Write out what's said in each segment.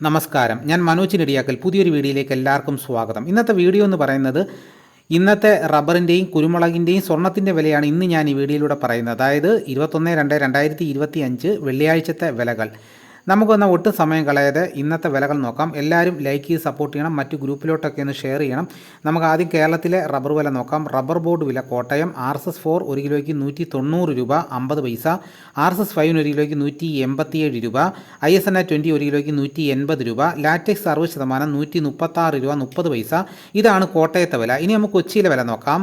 നമസ്കാരം. ഞാൻ മനോജ് നെടിയാക്കൽ. പുതിയൊരു വീഡിയോയിലേക്ക് എല്ലാവർക്കും സ്വാഗതം. ഇന്നത്തെ വീഡിയോ എന്ന് പറയുന്നത് ഇന്നത്തെ റബ്ബറിന്റെയും കുരുമുളകിന്റെയും സ്വർണത്തിന്റെ വിലയാണ് ഇന്ന് ഞാൻ ഈ വീഡിയോയിലൂടെ പറയുന്നത്. അതായത് ഇരുപത്തൊന്ന് രണ്ട് രണ്ടായിരത്തി ഇരുപത്തി അഞ്ച് വെള്ളിയാഴ്ചത്തെ വിലകൾ. നമുക്കൊന്ന് ഒട്ടും സമയം കളയാതെ ഇന്നത്തെ വിലകൾ നോക്കാം. എല്ലാവരും ലൈക്ക് ചെയ്ത് സപ്പോർട്ട് ചെയ്യണം. മറ്റു ഗ്രൂപ്പിലോട്ടൊക്കെ ഒന്ന് ഷെയർ ചെയ്യണം. നമുക്ക് ആദ്യം കേരളത്തിലെ റബ്ബർ വില നോക്കാം. റബ്ബർ ബോർഡ് വില Kottayam R S S four ഒരു കിലോയ്ക്ക് നൂറ്റി തൊണ്ണൂറ് രൂപ അമ്പത് പൈസ. ആർ എസ് എസ് ഫൈവിന് ഒരു കിലോയ്ക്ക് നൂറ്റി എൺപത്തിയേഴ് രൂപ. I S N A twenty ഒരു കിലോയ്ക്ക് നൂറ്റി എൺപത് രൂപ. ലാറ്റക്സ് അറുപത് ശതമാനം നൂറ്റി മുപ്പത്താറ് രൂപ മുപ്പത് പൈസ. ഇതാണ് കോട്ടയത്തെ വില. ഇനി നമുക്ക് കൊച്ചിയിലെ വില നോക്കാം.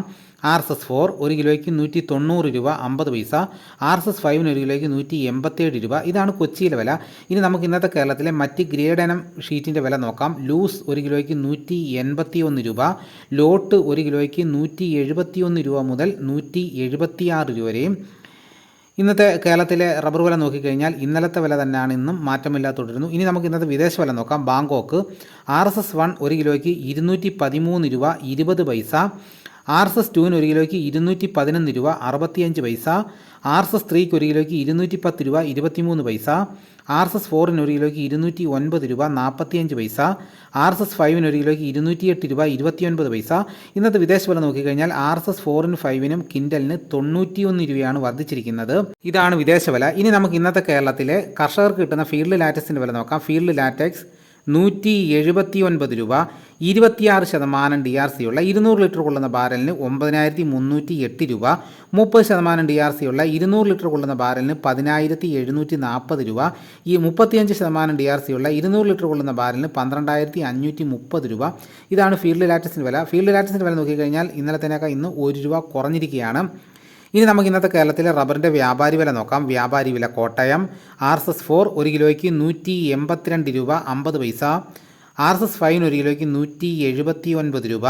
ആർ എസ് എസ് ഫോർ ഒരു കിലോയ്ക്ക് നൂറ്റി തൊണ്ണൂറ് രൂപ അമ്പത് പൈസ ആർ എസ് എസ് ഫൈവിന് ഒരു കിലോയ്ക്ക് നൂറ്റി എൺപത്തേഴ് രൂപ. ഇതാണ് കൊച്ചിയിലെ വില. ഇനി നമുക്ക് ഇന്നത്തെ കേരളത്തിലെ മറ്റ് ഗ്രേഡ് ഇനം ഷീറ്റിന്റെ വില നോക്കാം. ലൂസ് ഒരു കിലോയ്ക്ക് നൂറ്റി എൺപത്തി ഒന്ന് രൂപ ലോട്ട് ഒരു കിലോയ്ക്ക് നൂറ്റി എഴുപത്തി ഒന്ന് രൂപ മുതൽ നൂറ്റി എഴുപത്തിയാറ് രൂപ വരെയും. ഇന്നത്തെ കേരളത്തിലെ റബ്ബർ വില നോക്കിക്കഴിഞ്ഞാൽ ഇന്നലത്തെ വില തന്നെയാണ് ഇന്നും മാറ്റമില്ലാതെ തുടരുന്നു. ഇനി നമുക്ക് ഇന്നത്തെ വിദേശ വില നോക്കാം. Bangkok R S S one ഒരു കിലോയ്ക്ക് ഇരുന്നൂറ്റി പതിമൂന്ന് രൂപ ഇരുപത് പൈസ ആർ എസ് എസ് ടുവിന് ഒരു കിലോയ്ക്ക് ഇരുന്നൂറ്റി പതിനൊന്ന് രൂപ അറുപത്തിയഞ്ച് പൈസ ആർ എസ് എസ് ത്രീക്ക് ഒരു കിലോയ്ക്ക് ഇരുന്നൂറ്റി പത്ത് രൂപ ഇരുപത്തിമൂന്ന് പൈസ ആർ എസ് എസ് ഫോറിന് ഒരു കിലോയ്ക്ക് ഇരുന്നൂറ്റി ഒൻപത് രൂപ നാൽപ്പത്തിയഞ്ച് പൈസ ആർ എസ് എസ് ഫൈവിന് ഒരു കിലോയ്ക്ക് ഇരുന്നൂറ്റിയെട്ട് രൂപ ഇരുപത്തിയൊൻപത് പൈസ. ഇന്നത്തെ വിദേശ വില നോക്കിക്കഴിഞ്ഞാൽ ആർ എസ് എസ് ഫോറിന് ഫൈവിനും കിൻഡലിന് തൊണ്ണൂറ്റിയൊന്ന് രൂപയാണ് വർദ്ധിച്ചിരിക്കുന്നത്. ഇതാണ് വിദേശ വില. ഇനി നമുക്ക് ഇന്നത്തെ കേരളത്തിലെ കർഷകർക്ക് കിട്ടുന്ന ഫീൽഡ് ലാറ്റക്സിന്റെ വില നോക്കാം. ഫീൽഡ് ലാറ്റക്സ് നൂറ്റി എഴുപത്തി ഒൻപത് രൂപ ഇരുപത്തിയാറ് ശതമാനം ഡി ആർ സിയുള്ള ഇരുന്നൂറ് ലിറ്റർ കൊള്ളുന്ന ബാരലിന് ഒമ്പതിനായിരത്തി മുന്നൂറ്റി എട്ട് രൂപ മുപ്പത് ശതമാനം ഡി ആർ സിയുള്ള ഇരുന്നൂറ് ലിറ്റർ കൊള്ളുന്ന ബാരലിന് പതിനായിരത്തി എഴുന്നൂറ്റി നാൽപ്പത് രൂപ ഈ മുപ്പത്തിയഞ്ച് ശതമാനം ഡി ആർ സിയുള്ള ഇരുന്നൂറ് ലിറ്റർ കൊള്ളുന്ന ബാരലിന് പന്ത്രണ്ടായിരത്തി അഞ്ഞൂറ്റി മുപ്പത് രൂപ. ഇതാണ് ഫീൽഡ് ലാറ്റസിന്റെ വില. ഫീൽഡ് ലാറ്റസിന്റെ വില നോക്കിക്കഴിഞ്ഞാൽ ഇന്നലത്തേനേക്കാൾ ഇന്ന് ഒരു രൂപ കുറഞ്ഞിരിക്കുകയാണ്. ഇനി നമുക്ക് ഇന്നത്തെ കേരളത്തിലെ റബ്ബറിന്റെ വ്യാപാരി വില നോക്കാം. വ്യാപാരി വില Kottayam R S S four ഒരു കിലോയ്ക്ക് നൂറ്റി എൺപത്തിരണ്ട് രൂപ അമ്പത് പൈസ. ആർ എസ് എസ് ഫൈവിന് ഒരു കിലോയ്ക്ക് നൂറ്റി എഴുപത്തി ഒൻപത് രൂപ.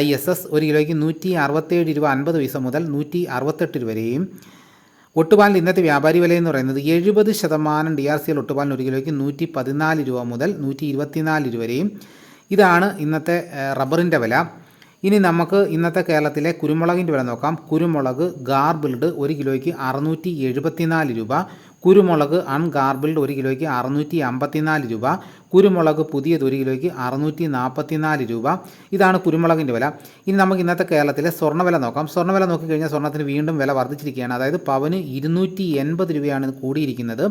ഐ എസ് എസ് ഒരു കിലോയ്ക്ക് നൂറ്റി അറുപത്തേഴ് രൂപ അൻപത് പൈസ മുതൽ നൂറ്റി അറുപത്തെട്ട് രൂപ വരെയും. ഒട്ടുപാലിന്റെ ഇന്നത്തെ വ്യാപാരി വില എന്ന് പറയുന്നത് എഴുപത് ശതമാനം ഡി ആർ സി എൽ ഒട്ടുപാലിന് ഒരു കിലോയ്ക്ക് നൂറ്റി പതിനാല് രൂപ മുതൽ നൂറ്റി ഇരുപത്തിനാല് രൂപ വരെയും. ഇതാണ് ഇന്നത്തെ റബ്ബറിന്റെ വില. ഇനി നമുക്ക് ഇന്നത്തെ കേരളത്തിലെ കുരുമുളകിന്റെ വില നോക്കാം. കുരുമുളക് ഗാർബിൾഡ് ഒരു കിലോയ്ക്ക് അറുന്നൂറ്റി എഴുപത്തിനാല് രൂപ. കുരുമുളക് അൺഗാർബിൾഡ് ഒരു കിലോയ്ക്ക് അറുന്നൂറ്റി അമ്പത്തിനാല് രൂപ. കുരുമുളക് പുതിയത് ഒരു കിലോയ്ക്ക് അറുന്നൂറ്റി നാൽപ്പത്തിനാല് രൂപ. ഇതാണ് കുരുമുളകിന്റെ വില. ഇനി നമുക്ക് ഇന്നത്തെ കേരളത്തിലെ സ്വർണവില നോക്കാം. സ്വർണവില നോക്കിക്കഴിഞ്ഞാൽ സ്വർണത്തിന് വീണ്ടും വില വർദ്ധിച്ചിരിക്കുകയാണ്. അതായത് പവന് ഇരുന്നൂറ്റി എൺപത് രൂപയാണ് കൂടിയിരിക്കുന്നത്.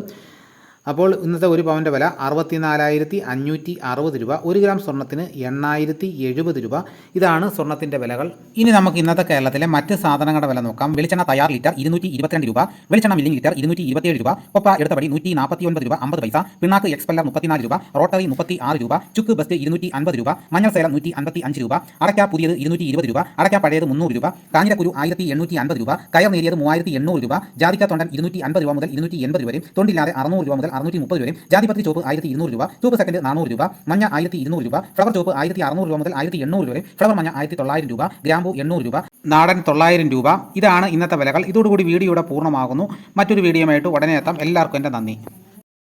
അപ്പോൾ ഇന്നത്തെ ഒരു പവന്റെ വില അറുപത്തിനാലായിരത്തി അഞ്ഞൂറ്റി അറുപത് രൂപ. ഒരു ഗ്രാം സ്വർണത്തിന് എണ്ണായിരത്തി എഴുപത് രൂപ. ഇതാണ് സ്വർണത്തിന്റെ വിലകൾ. ഇനി നമുക്ക് ഇന്നത്തെ കേരളത്തിലെ മറ്റ് സാധനങ്ങളുടെ വില നോക്കാം. വെളിച്ചെണ്ണ തയ്യാർ ലിറ്റർ ഇരുന്നൂറ്റി ഇരുപത്തിരണ്ട് രൂപ. വെളിച്ചെണ്ണ മില്ലിംഗ് ലിറ്റർ ഇരുന്നൂറ്റി ഇരുപത്തിയേഴ് രൂപ. കൊപ്പ എടുത്തപടി നൂറ്റി നാൽപ്പത്തി ഒൻപത് രൂപ അമ്പത് പൈസ. പിണ്ണാക്ക് എക്സ്പെല്ലർ മുപ്പത്തിനാല് രൂപ. റോട്ടറി മുപ്പത്തി ആറ് രൂപ. ചുക്ക് ബസ്റ്റ് ഇരുന്നൂറ്റി അൻപത് രൂപ. മഞ്ഞൾ സേലം നൂറ്റി അൻപത്തി അഞ്ച് രൂപ. അടയ്ക്ക പുതിയത് ഇരുന്നൂറ്റി ഇരുപത് രൂപ. അടയ്ക്ക പഴയത് മുന്നൂറ് രൂപ. കാഞ്ഞിരക്കുരു ആയിരത്തി എണ്ണൂറ്റി അൻപത് രൂപ. കയർ നേരിയത് മൂവായിരത്തി എണ്ണൂറ് രൂപ. ജാതിക്ക തൊണ്ടൻ ഇരുന്നൂറ്റി അൻപത് രൂപ മുതൽ ഇരുന്നൂറ്റി എൺപത് രൂപ വരെയും തൊണ്ടില്ലാതെ അറുന്നൂറ് രൂപ മുതൽ അറുന്നൂറ്റി മുപ്പത് രൂപയും ജാതിപത്രി ചോപ്പ് ആയിരത്തി ഇരുന്നൂറ് രൂപ ചോപ്പ് സെക്കൻഡ് നാനൂറ് രൂപ മഞ്ഞ ആയിരത്തി ഇരുന്നൂറ് രൂപ ഫ്ലവർ ചോപ്പ് ആയിരത്തി അറുന്നൂറ് രൂപ മുതൽ ആയിരത്തി എണ്ണൂറ് രൂപ വരെ ഫ്ലവർ മഞ്ഞ ആയിരത്തി തൊള്ളായിരം രൂപ ഗ്രാമ്പു എണ്ണൂറ് രൂപ നാടൻ തൊള്ളായിരം രൂപ. ഇതാണ് ഇന്നത്തെ വിലകൾ. ഇതോടുകൂടി വീഡിയോയുടെ പൂർണമാകുന്നു. മറ്റൊരു വീഡിയോയുമായിട്ട് ഉടനെ എത്താം. എല്ലാവർക്കും എന്റെ നന്ദി.